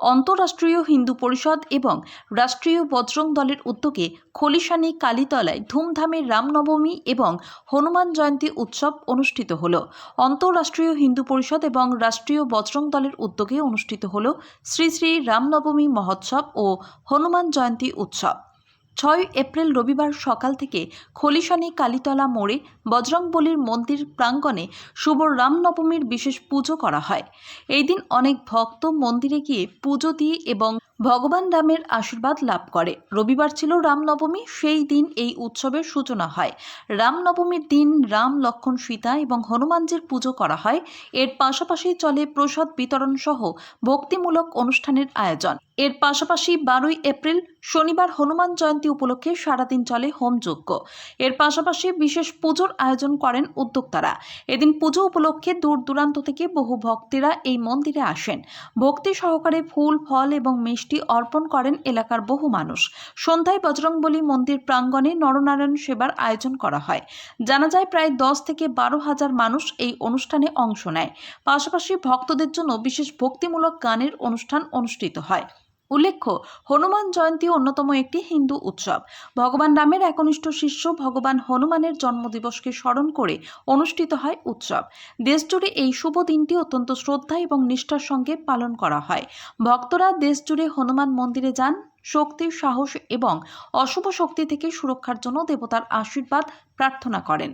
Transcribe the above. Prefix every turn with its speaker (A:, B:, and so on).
A: অন্তরাষ্ট্রীয় হিন্দু পরিষদ এবং রাষ্ট্রীয় বজরং দলের উদ্যোগে খলিশানি কালীতলায় ধুমধামে রামনবমী এবং হনুমান জয়ন্তী উৎসব অনুষ্ঠিত হল। অন্তরাষ্ট্রীয় হিন্দু পরিষদ এবং রাষ্ট্রীয় বজরং দলের উদ্যোগে অনুষ্ঠিত হল শ্রী শ্রী রামনবমী মহোৎসব ও হনুমান জয়ন্তী উৎসব। ছয় এপ্রিল রবিবার সকাল থেকে খলিশানি কালীতলা মোড়ে বজরংবলির মন্দির প্রাঙ্গণে শুভ রামনবমীর বিশেষ পুজো করা হয়। এই দিন অনেক ভক্ত মন্দিরে গিয়ে পুজো দিয়ে এবং ভগবান রামের আশীর্বাদ লাভ করে। রবিবার ছিল রামনবমী, সেই দিন এই উৎসবের সূচনা হয়। রামনবমীর দিন রাম লক্ষণ সীতা এবং হনুমানজির পুজো করা হয়। এর পাশাপাশি চলে প্রসাদ বিতরণ সহ ভক্তিমূলক অনুষ্ঠানের আয়োজন। এর পাশাপাশি বারোই এপ্রিল, শনিবার হনুমান জয়ন্তী উপলক্ষে সারাদিন চলে হোমযজ্ঞ এর পাশাপাশি বিশেষ পুজোর আয়োজন করেন উদ্যোক্তারা। এদিন পুজো উপলক্ষে দূর দূরান্ত থেকে বহু ভক্তেরা এই মন্দিরে আসেন। ভক্তি সহকারে ফুল, ফল এবং মিষ্টি অর্পণ করেন এলাকার বহু মানুষ। সন্ধ্যায় বজরংবলী মন্দির প্রাঙ্গণে নরনারায়ণ সেবার আয়োজন করা হয়। জানা যায়, প্রায় দশ থেকে বারো হাজার মানুষ এই অনুষ্ঠানে অংশ নেয়। পাশাপাশি ভক্তদের জন্য বিশেষ ভক্তিমূলক গানের অনুষ্ঠান অনুষ্ঠিত হয়। উল্লেখ্য, হনুমান জয়ন্তী অন্যতম একটি হিন্দু উৎসব। ভগবান রামের একনিষ্ঠ শিষ্য ভগবান হনুমানের জন্মদিবসকে স্মরণ করে অনুষ্ঠিত হয় উৎসব। দেশজুড়ে এই শুভ দিনটি অত্যন্ত শ্রদ্ধা এবং নিষ্ঠার সঙ্গে পালন করা হয়। ভক্তরা দেশজুড়ে হনুমান মন্দিরে যান শক্তি সাহস এবং অশুভ শক্তি থেকে সুরক্ষার জন্য দেবতার আশীর্বাদ প্রার্থনা করেন।